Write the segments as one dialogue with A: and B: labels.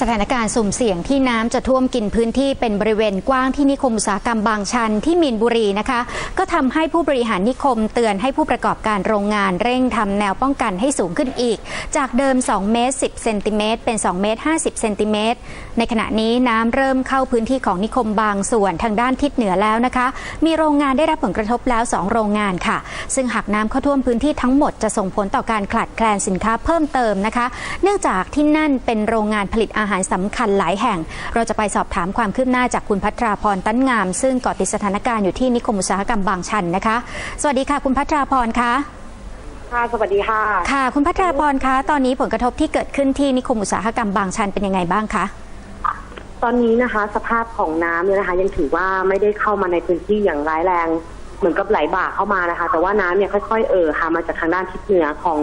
A: สถานการณ์สุ่มเสี่ยงที่น้ำจะท่วมกินพื้นที่เป็นบริเวณกว้างที่นิคมอุตสาหกรรมบางชันที่มีนบุรีนะคะ ก็ทำให้ผู้บริหารนิคมเตือนให้ผู้ประกอบการโรงงานเร่งทำแนวป้องกันให้สูงขึ้นอีก จากเดิม 2 เมตร 10 เซนติเมตรเป็น 2 เมตร 50 เซนติเมตร ในขณะนี้น้ำเริ่มเข้าพื้นที่ของนิคมบางส่วนทางด้านทิศเหนือแล้วนะคะ มีโรงงานได้รับผลกระทบแล้ว 2 โรงงานค่ะ ซึ่งหากน้ำเข้าท่วมพื้นที่ทั้งหมดจะส่งผลต่อการขาดแคลนสินค้าเพิ่มเติมนะคะ เนื่องจากที่นั่นเป็นโรงงานผลิตอาหารสำคัญหลายแห่ง เราจะไปสอบถามความคืบหน้าจากคุณพัทราพรตั้นงาม ซึ่งเกาะติดสถานการณ์อยู่ที่นิคมอุตสาหกรรมบางชันนะคะ สวัสดีค่ะ คุณพัทราพรคะ
B: ค่ะสวัสดีค่ะ
A: ค่ะ คุณพัทราพรคะ ตอนนี้ผลกระทบที่เกิดขึ้นที่นิคมอุตสาหกรรมบางชันเป็นยังไงบ้างคะ
B: ตอนนี้นะคะ สภาพของน้ำเนี่ยนะคะ ยังถือว่าไม่ได้เข้ามาในพื้นที่อย่างร้ายแรง เหมือนกับไหลบ่าเข้ามานะคะ แต่ว่าน้ำเนี่ยค่อยๆเอ่อค่ะมาจากทางด้านทิศเหนือของ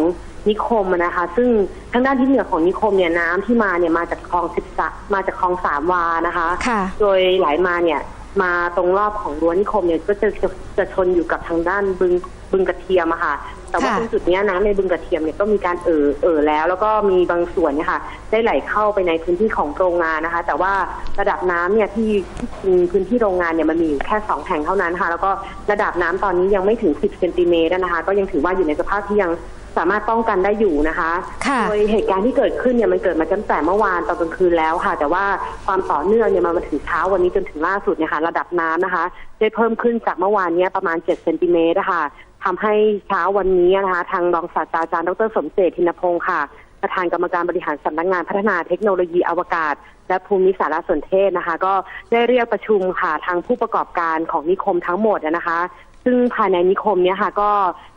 B: นิคมอะนะคะ ซึ่งทางด้านทิศเหนือของนิคมเนี่ยน้ำที่มาเนี่ยมาจากคลองสิบสะมาจากคลองสามวานะคะ
A: ค่ะ
B: โดยไหลมาเนี่ยมาตรงรอบของรั้วนิคมเนี่ยก็จะจะจะชนอยู่กับทางด้านบึง บึงกระเทียมอะค่ะ แต่ว่า
A: ค่ะ
B: ตรงจุดเนี้ยน้ำในบึงกระเทียมเนี่ยก็มีการเอ่อเอ่อแล้ว แล้วก็มีบางส่วนเนี่ยค่ะ ได้ไหลเข้าไปในพื้นที่ของโรงงานนะคะ แต่ว่าระดับน้ำเนี่ยที่ที่กินพื้นที่โรงงานเนี่ยมันมีอยู่แค่สองแห่งเท่านั้นค่ะ แล้วก็ระดับน้ำตอนนี้ยังไม่ถึง 10เซนติเมตรนะคะ ก็ยังถือว่าอยู่ในสภาพที่ยังสามารถป้องกันได้อยู่นะคะ
A: ค่ะ
B: โดยเหตุการณ์ที่เกิดขึ้นเนี่ยมันเกิดมาตั้งแต่เมื่อวานตอนกลางคืนแล้วค่ะ แต่ว่าความต่อเนื่องเนี่ยมันมาถึงเช้าวันนี้จนถึงล่าสุดเนี่ยค่ะระดับน้ำนะคะ ได้เพิ่มขึ้นจากเมื่อวานเนี้ยประมาณ 7 เซนติเมตรนะคะ ทำให้เช้าวันนี้นะคะทางรองศาสตราจารย์ดรสมเจตทินพงศ์ค่ะ ประธานกรรมการบริหารสำนักงานพัฒนาเทคโนโลยีอวกาศ และภูมิสารสนเทศนะคะ ก็ได้เรียกประชุมค่ะทางผู้ประกอบการของนิคมทั้งหมดนะคะ ซึ่งภายในนิคมเนี่ยค่ะ ก็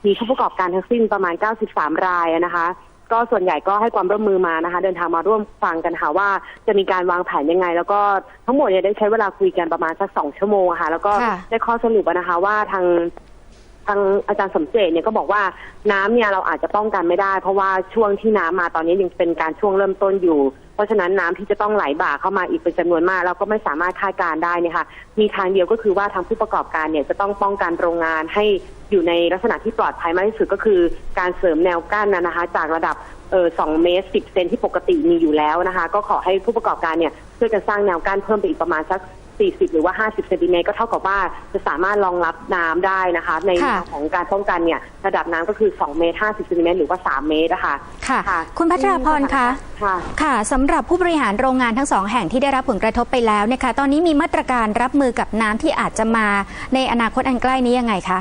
B: มีผู้ประกอบการทั้งสิ้นประมาณ 93 รายนะคะก็ส่วนใหญ่ก็ให้ความร่วมมือมานะคะ เดินทางมาร่วมฟังกันค่ะว่าจะมีการวางแผนยังไง แล้วก็ทั้งหมดเนี่ยได้ใช้เวลาคุยกันประมาณสักสองชั่วโมงอะค่ะ แล้วก็
A: ค่ะ
B: ได้ข้อสรุปอะนะคะว่าทาง ทางอาจารย์สมเจตเนี่ยก็บอกว่าน้ำเนี่ยเราอาจจะป้องกันไม่ได้ เพราะว่าช่วงที่น้ำมาตอนนี้ยังเป็นการช่วงเริ่มต้นอยู่ เพราะฉะนั้นน้ำที่จะต้องไหลบ่าเข้ามาอีกเป็นจำนวนมากเราก็ไม่สามารถคาดการได้นี่ยค่ะมีทางเดียวก็คือว่าทางผู้ประกอบการเนี่ยจะต้องป้องกันโรงงานให้อยู่ในลักษณะที่ปลอดภัยมากที่สุดก็คือ การเสริมแนวกั้นนะนะคะ จากระดับเออสองเมตรสิบเซนที่ปกติมีอยู่แล้วนะคะ ก็ขอให้ผู้ประกอบการเนี่ยช่วยกันสร้างแนวกั้นเพิ่มไปอีกประมาณสัก 40 หรือว่า 50เซนติเมตรก็เท่ากับว่าจะสามารถรองรับน้ำได้นะคะ ใน
A: ค่ะ
B: แนวของการป้องกันเนี่ยระดับน้ำก็คือ 2 เมตร 50เซนติเมตรหรือว่า 3 เมตรนะคะ
A: ค่ะ
B: ค่ะ
A: คุณพัทราพรคะ
B: ค่ะ
A: ค่ะสำหรับผู้บริหารโรงงานทั้งสองแห่งที่ได้รับผลกระทบไปแล้วเนี่ยค่ะตอนนี้มีมาตรการรับมือกับน้ำที่อาจจะมาในอนาคตอันใกล้นี้ยังไงคะ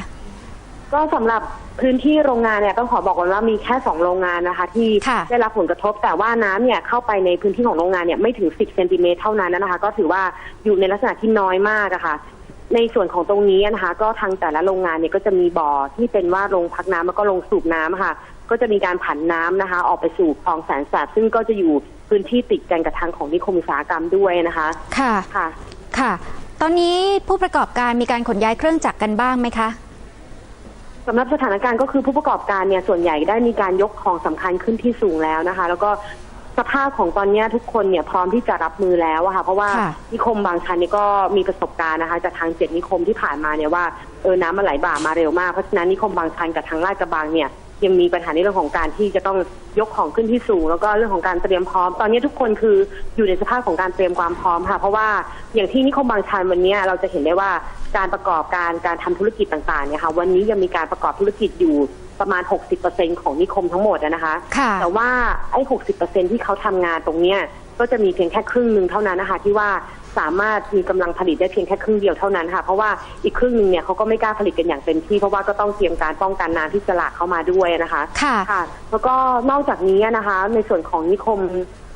B: ก็สำหรับ พื้นที่โรงงานเนี่ยต้องขอบอกก่อนว่ามีแค่สองโรงงานนะคะ ที่
A: ค่ะ
B: ได้รับผลกระทบแต่ว่าน้ำเนี่ยเข้าไปในพื้นที่ของโรงงานเนี่ยไม่ถึง 10เซนติเมตรเท่านั้นนะคะ ก็ถือว่าอยู่ในลักษณะที่น้อยมากอะค่ะ ในส่วนของตรงนี้นะคะ ก็ทางแต่ละโรงงานเนี่ยก็จะมีบ่อที่เป็นว่าโรงพักน้ำแล้วก็โรงสูบน้ำอะค่ะ ก็จะมีการผันน้ำนะคะ ออกไปสู่คลองแสนแสบซึ่งก็จะอยู่พื้นที่ติดกันกับทางของนิคมอุตสาหกรรมด้วยนะคะ
A: ค่ะ
B: ค่ะ
A: ค่ะ ตอนนี้ผู้ประกอบการมีการขนย้ายเครื่องจักรกันบ้างไหมคะ
B: สำหรับสถานการณ์ก็คือผู้ประกอบการเนี่ยส่วนใหญ่ได้มีการยกของสำคัญขึ้นที่สูงแล้วนะคะ แล้วก็สภาพของตอนเนี้ยทุกคนเนี่ยพร้อมที่จะรับมือแล้วอะค่ะเพราะว่า
A: ค่ะ
B: นิคมบางชันนี่ก็มีประสบการณ์นะคะจากทางเจ็ดนิคมที่ผ่านมาเนี่ยว่าเออน้ำมันไหลบ่ามาเร็วมากเพราะฉะนั้นนิคมบางชันกับทางลาดกระบังเนี่ย ยังมีปัญหาในเรื่องของการที่จะต้องยกของขึ้นที่สูง แล้วก็เรื่องของการเตรียมพร้อม ตอนนี้ทุกคนคืออยู่ในสภาพของการเตรียมความพร้อมค่ะ เพราะว่าอย่างที่นิคมบางชันวันเนี้ยเราจะเห็นได้ว่าการประกอบการการทำธุรกิจต่างๆเนี่ยค่ะวันนี้ยังมีการประกอบธุรกิจอยู่ประมาณ 60%ของนิคมทั้งหมดอะนะคะ
A: ค่ะ
B: แต่ว่าไอ้ 60%ที่เขาทำงานตรงเนี้ย ก็จะมีเพียงแค่ครึ่งหนึ่งเท่านั้นนะคะที่ว่าสามารถมีกำลังผลิตได้เพียงแค่ครึ่งเดียวเท่านั้นค่ะ เพราะว่าอีกครึ่งหนึ่งเนี่ยเขาก็ไม่กล้าผลิตกันอย่างเต็มที่เพราะว่าก็ต้องเตรียมการป้องกันน้ำที่จะหลากเข้ามาด้วยนะคะ
A: ค่ะ
B: ค่ะแล้วก็นอกจากนี้นะคะ ในส่วนของนิคม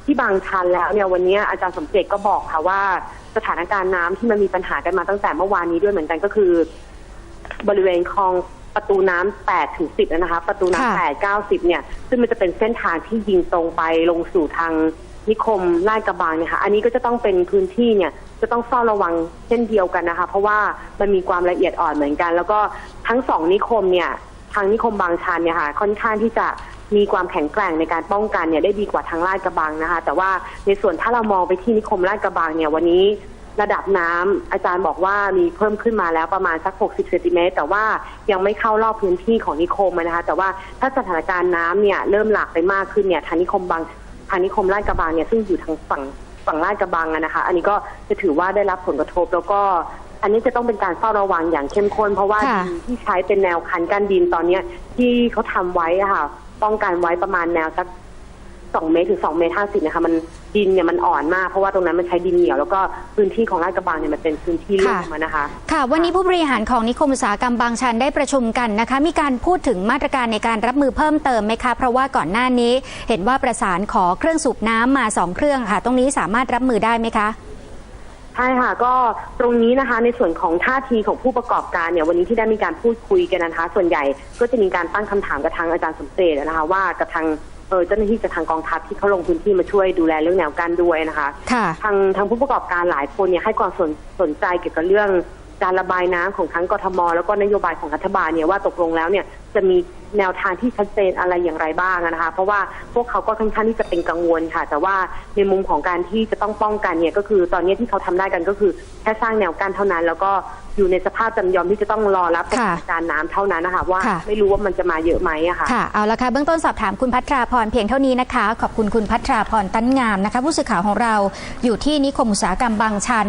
B: ที่บางชันแล้วเนี่ยวันนี้อาจารย์สมเจตก็บอกค่ะว่า สถานการณ์น้ำที่มันมีปัญหากันมาตั้งแต่เมื่อวานนี้ด้วยเหมือนกันก็คือ บริเวณคลองประตูน้ำ8ถึง10นะคะ ประตู
A: ค่ะ
B: น้ำ8 9 10เนี่ย ซึ่งมันจะเป็นเส้นทางที่ยิงตรงไปลงสู่ทาง นิคมลาดกระบังเนี่ยค่ะอันนี้ก็จะต้องเป็นพื้นที่เนี่ยจะต้องเฝ้าระวังเช่นเดียวกันนะคะ เพราะว่ามันมีความละเอียดอ่อนเหมือนกัน แล้วก็ทั้งสองนิคมเนี่ยทางนิคมบางชันเนี่ยค่ะค่อนข้างที่จะมีความแข็งแกร่งในการป้องกันเนี่ยได้ดีกว่าทางลาดกระบังนะคะ แต่ว่าในส่วนถ้าเรามองไปที่นิคมลาดกระบังเนี่ยวันนี้ระดับน้ำอาจารย์บอกว่ามีเพิ่มขึ้นมาแล้วประมาณสัก 60 เซนติเมตร แต่ว่ายังไม่เข้ารอบพื้นที่ของนิคมนะคะ แต่ว่าถ้าสถานการณ์น้ำเนี่ยเริ่มหลากไปมากขึ้นเนี่ยทางนิคมบาง ทางนิคมลาดกระบังเนี่ยซึ่งอยู่ทางฝั่งฝั่งลาดกระบังอะนะคะ อันนี้ก็จะถือว่าได้รับผลกระทบแล้วก็อันนี้จะต้องเป็นการเฝ้าระวังอย่างเข้มข้น เพราะว่า
A: ค่ะ
B: ดินที่ใช้เป็นแนวคันกั้นดินตอนเนี้ยที่เขาทำไว้อะค่ะ ป้องกันไว้ประมาณแนวสัก สองเมตรถึงสองเมตรห้าสิบนะคะมันดินเนี่ยมันอ่อนมากเพราะว่าตรงนั้นมันใช้ดินเหนียว แล้วก็พื้นที่ของลาดกระบังเนี่ยมันเป็นพื้นที่ลุ่มอะนะคะ
A: ค่ะ วันนี้ผู้บริหารของนิคมอุตสาหกรรมบางชันได้ประชุมกันนะคะ มีการพูดถึงมาตรการในการรับมือเพิ่มเติมไหมคะ เพราะว่าก่อนหน้านี้ เห็นว่าประสานขอเครื่องสูบน้ำมาสองเครื่องค่ะ ตรงนี้สามารถรับมือได้ไหมคะ
B: ใช่ค่ะก็ตรงนี้นะคะในส่วนของท่าทีของผู้ประกอบการเนี่ยวันนี้ที่ได้มีการพูดคุยกันนะคะ ส่วนใหญ่ก็จะมีการตั้งคำถามกับทางอาจารย์สมเจตนะคะว่ากับทาง เออเจ้าหน้าที่จากทางกองทัพที่เขาลงพื้นที่มาช่วยดูแลเรื่องแนวกั้นด้วยนะคะ
A: ค่ะ
B: ทางทางผู้ประกอบการหลายคนเนี่ยให้ความสนสนใจเกี่ยวกับเรื่อง การระบายน้ำของทั้งกทม แล้วก็นโยบายของรัฐบาลเนี่ยว่าตกลงแล้วเนี่ยจะมีแนวทางที่ชัดเจนอะไรอย่างไรบ้างนะคะ เพราะว่าพวกเขาก็ค่อนข้างที่จะเป็นกังวลค่ะ แต่ว่าในมุมของการที่จะต้องป้องกันเนี่ยก็คือตอนนี้ที่เขาทำได้กันก็คือแค่สร้างแนวกั้นเท่านั้น แล้วก็อยู่ในสภาพจำยอมที่จะต้องรอรับสถานการณ์น้ำเท่านั้นนะคะว่าไม่รู้ว่ามันจะมาเยอะไหมอะค่ะ
A: ค่ะเอาละค่ะเบื้องต้นสอบถามคุณพัทราพรเพียงเท่านี้นะคะ ขอบคุณคุณพัทราพรตั้นงามนะคะ ผู้สื่อข่าวของเราอยู่ที่นิคมอุตสาหกรรมบางชัน